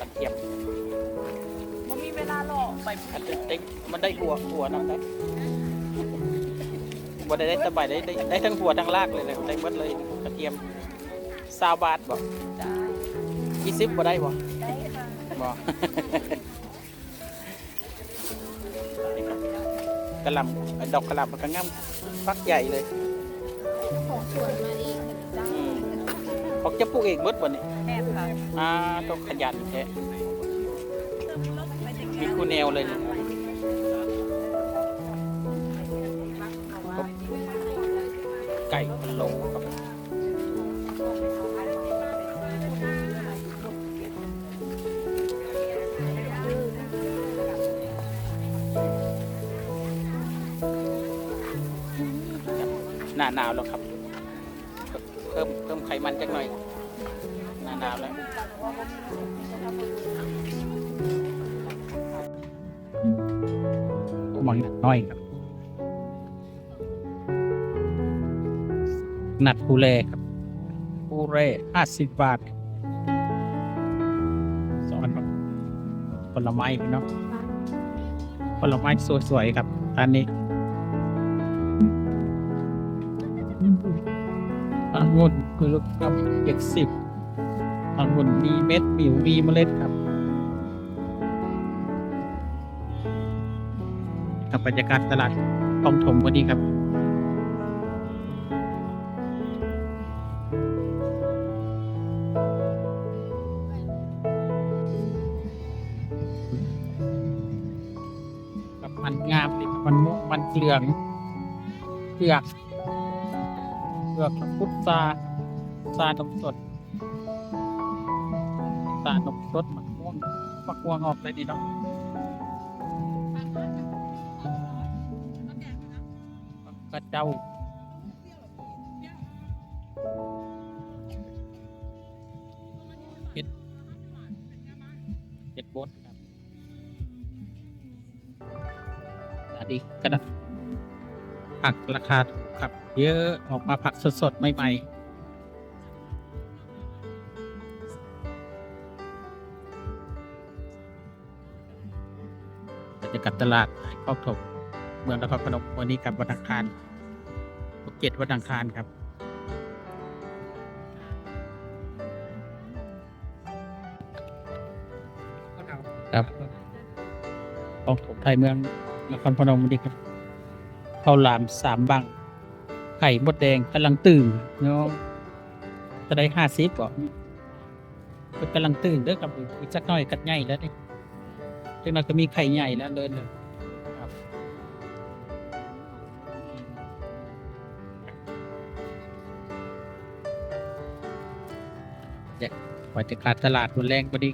กระเทียมมันมีเวลาหรอกไปอันได้มันได้หัวหัวน้ำได้บ่ได้ได้แตะใบได้ได้ได้ทั้งหัวทั้งรากเลยเลยได้หมดเลยกระเทียมซาวบาทบ่จ้ายี่สิบบ่ได้บ่ได้ค่ะบ่กระหลำดอกกระหลำมันก็งามฟักใหญ่เลยของสวนมาเองจ้าอืม เขาจะปลูกเองหมดบ่นี่แม่ค่ะอ่าต้องขยันแท้มีคู่แนวเลยนี่ หมังน้อยครับหนัดปูเล่ครับปูเล่ห้าสิบบาทสอนครับผลไม้พี่เนาะผลไม้สวยๆครับอันนี้องุ่นคือลูกครับเจ็ดสิบองุ่นมีเม็ดมิวมีเมล็ดครับ กับบรรยากาศตลาดคลองถมวันนี้ครับกับมันงามเลยครับมันม่วงมันเหลืองเผือกเผือกพุทราซานมสดซานมสดมะม่วงมะม่วงออกเลยดีเนาะ กระเจ้าเห็ดเห็ดบดครับอันนี้กระดาษผักราคาถูกครับ เยอะออกมาผักสดๆ ใหม่ๆบรรยากาศตลาดครอบถม เมืองนครพนมวันนี้กับวันอังคารภูเก็ตวันอังคารครับ ครับของถมไทยเมืองนครพนมวันนี้ครับข้าวหลามสามบัง ไข่มดแดงกำลังตื่นเนาะจะได้ห้าสิบก่อนเป็นกำลังตื่นเด้อครับอีกสักหน่อยกัดใหญ่แล้วนี่จังนั้นก็มีไข่ใหญ่แล้วเลยเลย บรรยากาศตลาดรุนแรงพอดี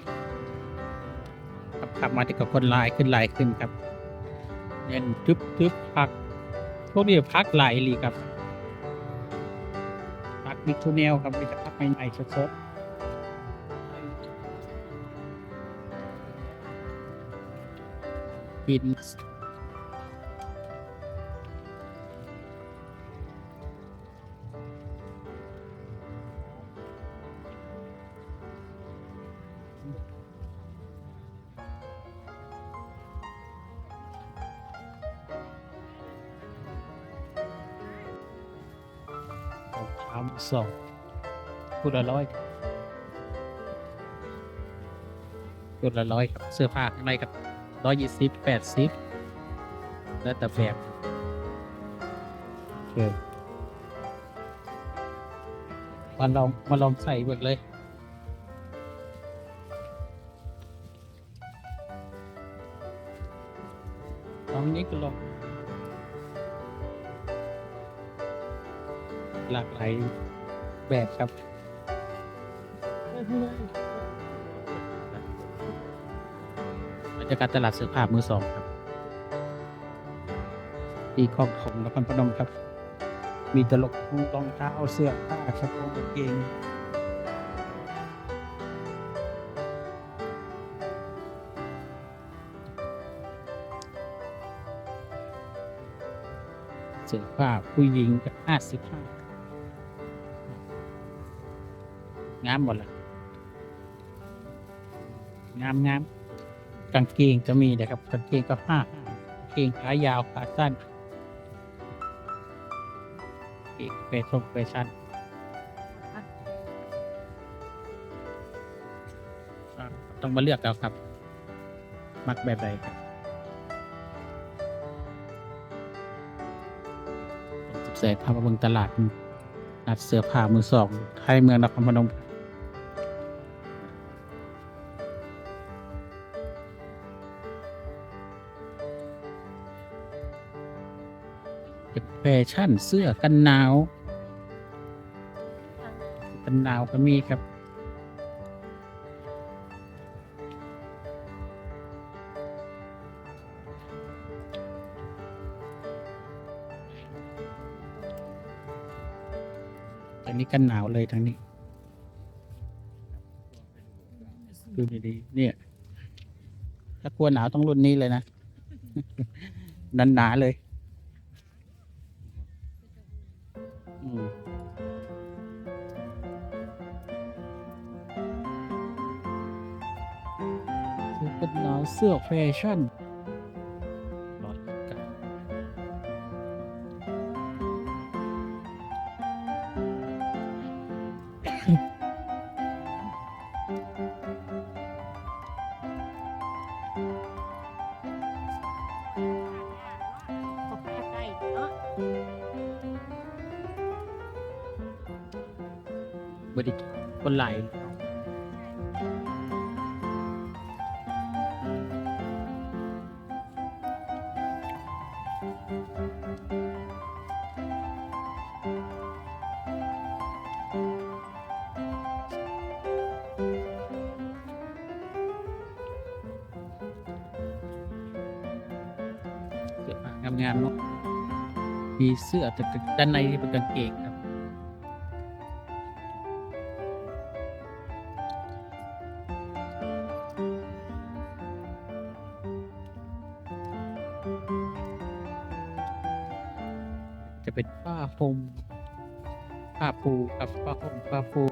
ขับขับมาที่กับคนลายขึ้นลายขึ้นครับเน้นทึบทึบพัก พวกนี้พักหลายอีหลีครับ พักมิทุเนลครับมีแต่พักใหม่ๆสดๆบิน เท้ามือสองคู่ละร้อยคู่ละร้อยครับ เสื้อผ้าข้างในครับร้อยยี่สิบแปดสิบแล้วแต่แบบโอเคมาลองมาลองใส่เบิกเลย องนี้ก็ลองหลากหลายแบบครับ บรรยากาศตลาดเสื้อผ้ามือสองครับที่คลองถมนครพนมครับ มีตลกรองเท้าเสื้อผ้าครับกางเกง เสื้อผ้าผู้หญิงก็ห้าสิบห้างามหมดลยงามงามกางเกงก็มีนะครับกางเกงก็ห้าห้ากางเกงขายาวขาสั้นเอกเฟชั่นแฟชั่นต้องมาเลือกเอาครับ มักแบบใดครับ ผมจะใส่พามาเบิ่งตลาดนัดเสื้อผ้ามือสองไทยเมืองนครพนมเป็นแฟชั่นเสื้อกันหนาว กันหนาวก็มีครับ ทางนี้กันหนาวเลยทางนี้ดูดีๆเนี่ย ถ้ากลัวหนาวต้องรุ่นนี้เลยนะนันหนาเลยอืมเสื้อกันหนาวเสื้อแฟชั่น บคุณไก่เนาะบริคนไหลาย งามๆเนาะมีเสื้อแต่ด้านในเป็นกางเกงครับ จะเป็นผ้าห่มผ้าปูกับผ้าห่มผ้าปู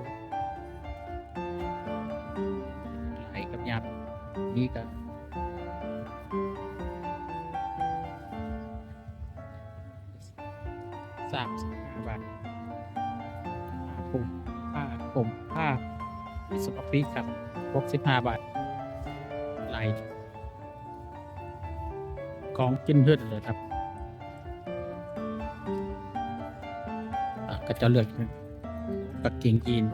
ไหลกับยันนี่ก็ สามสิบห้าบาทผ้าปูผ้าห่มผ้าสปอปีครับหกสิบห้าบาทไหลของกินเพื่อนเลยครับอะก็จะเลือกกางเกงยีน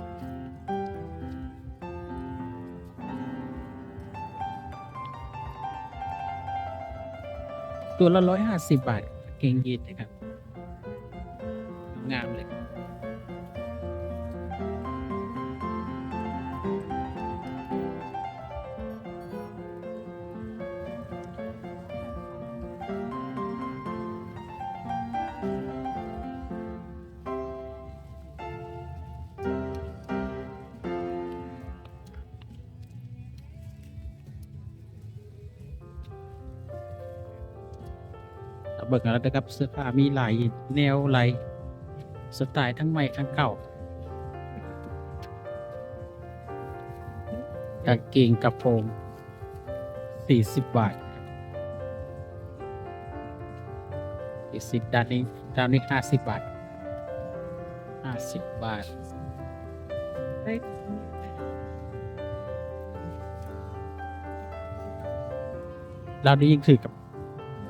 ตัวละร้อยห้าสิบบาทกางเกงยีนนะครับ งามเลยเบิกกันแล้วนะครับเสื้อผ้ามีหลายแนวหลาย สไตล์ทั้งใหม่ทั้งเก่ากางเกงกระโปรงสี่สิบบาทสี่สิบด้านนี้ด้านนี้ห้าสิบบาทห้าสิบบาทเราได้ยิ่งถือกับ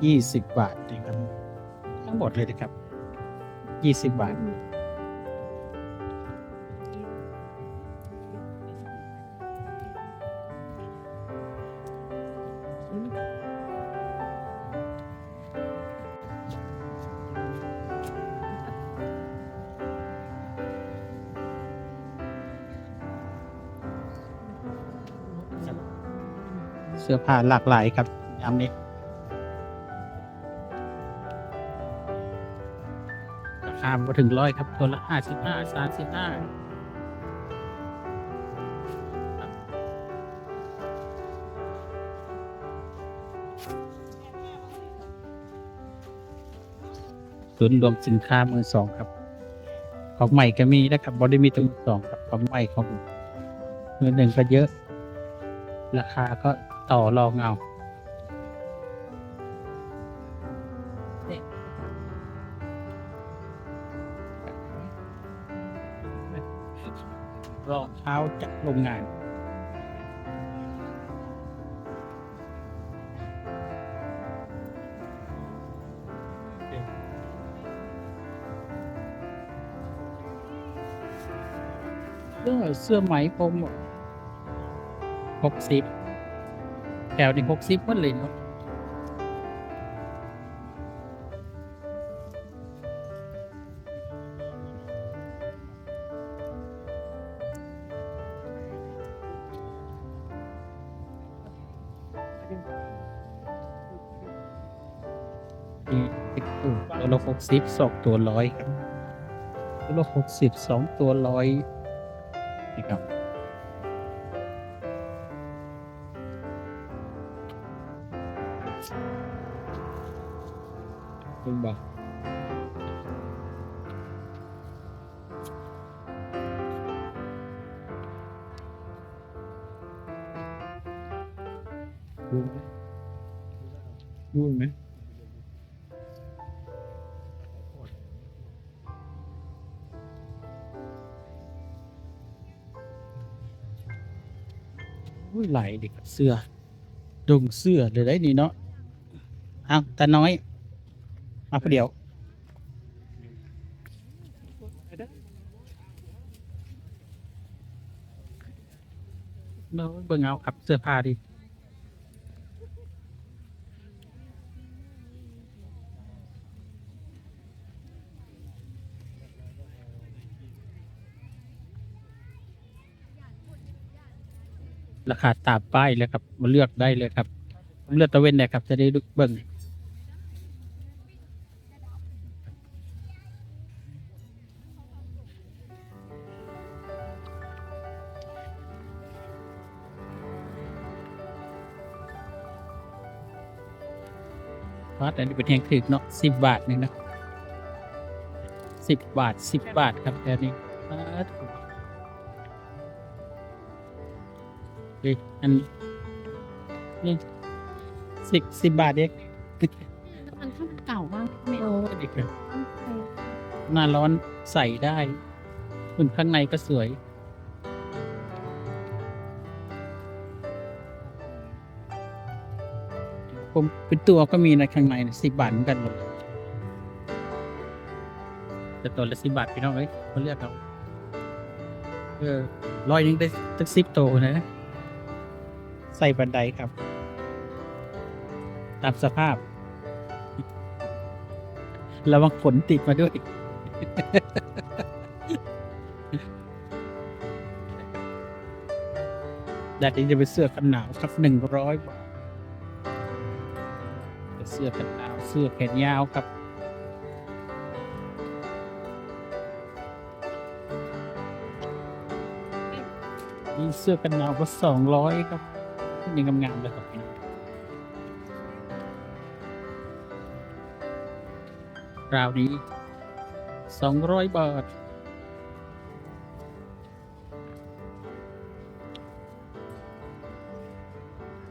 ยี่สิบบาทนะครับ ทั้งหมดเลยนะครับ ยี่สิบบาท เสื้อผ้าหลากหลายครับยามนี้าคามาถึงร้อยครับ ตัวละห้าสิบห้าสามสิบห้าศูนย์รวมสินค้ามือสองครับ ของใหม่ก็มีนะครับบอดี้มีตัวมือสองครับของใหม่ของมือหนึ่งก็เยอะ ราคาก็ต่อรองเอา รองเท้าจากโรงงาน เสื้อเสื้อไหมพรมหกสิบแถวนี้หกสิบหมดเลยเนาะ นี่ติ๊กตู่ตัวละหกสิบสองตัวร้อยครับตัวละหกสิบสองตัวร้อยนี่ครับคุณบอกดูไหมดูไหม ยไหลเด็กเสื้อดงเสื้อเลยได้นี่เนาะเอาตาน้อยมาผู้เดียวเราเบิ่งเอาครับเสื้อผ้าดิ ราคาตามป้ายเลยครับมาเลือกได้เลยครับ เลือกตะเวนได้ครับจะได้เบิ่งวัดอันนี้เป็นแห่งถึกเนาะสิบบาทหนึ่งนะสิบบาทสิบบาทครับแค่นี้ป๊า ดเฮ้ยอันนี่สิบสิบบาทเองมันข้างเก่ามากไม่โอ้เอาเด็กเลยหน้าร้อนใส่ได้คุณข้างในก็สวย ผมเป็นตัวก็มีนะข้างในสิบบาทเหมือนกันหมดเลยแต่ตัวละสิบบาทพี่น้องเอ้ยเขาเรียกเอาเออร้อยหนึงได้ตั้งสิบตัวนะ ใส่บันไดครับ ตามสภาพ ระวังฝนติดมาด้วย แดดนี้จะเป็นเสื้อกันหนาวครับหนึ่งร้อยบาทเสื้อกันหนาว เสื้อแขนยาวครับนี่เสื้อกันหนาวก็สองร้อยครับ ยังงามๆเลยครับพี่น้องราวนี้ 200 บาท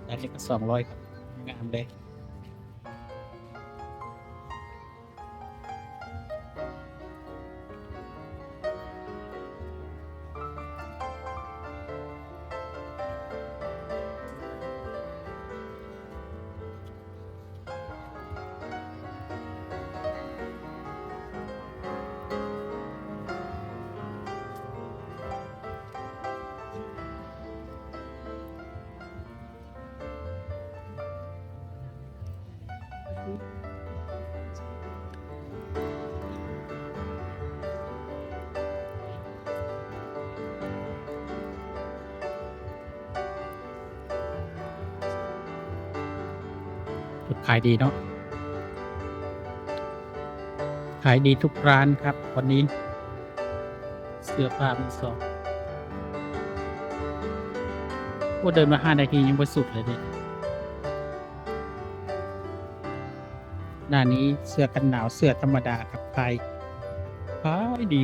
อันนี้ก็ 200 ครับ งามเลย ขายดีเนาะขายดีทุกร้านครับ วันนี้ เสื้อผ้ามือสองโอ้เดินมาห้านาทียังไปสุดเลยเนี่ยหน้านี้เสื้อกันหนาวเสื้อธรรมดาครับขายขายดี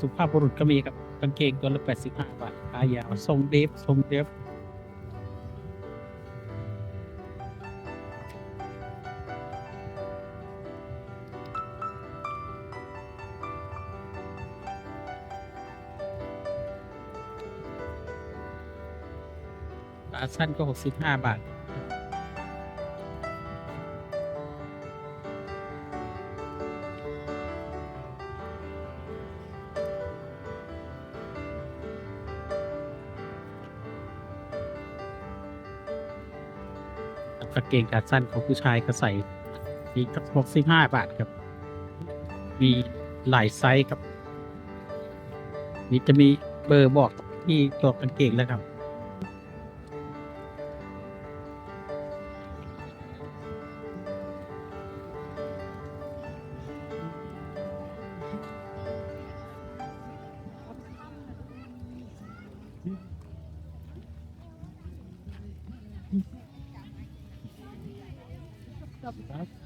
สุภาพบุรุษก็มีครับกางเกงตัวละแปดสิบห้าบาทขายาวทรงเดฟทรงเดฟาสั้นก็หกสิบห้าบาท กางเกงขาสั้นของผู้ชายก็ใส่มีกระหกสิบห้าบาทครับ มีหลายไซส์ครับ นี่จะมีเบอร์บอกที่ตัวกางเกงแล้วครับ ขอ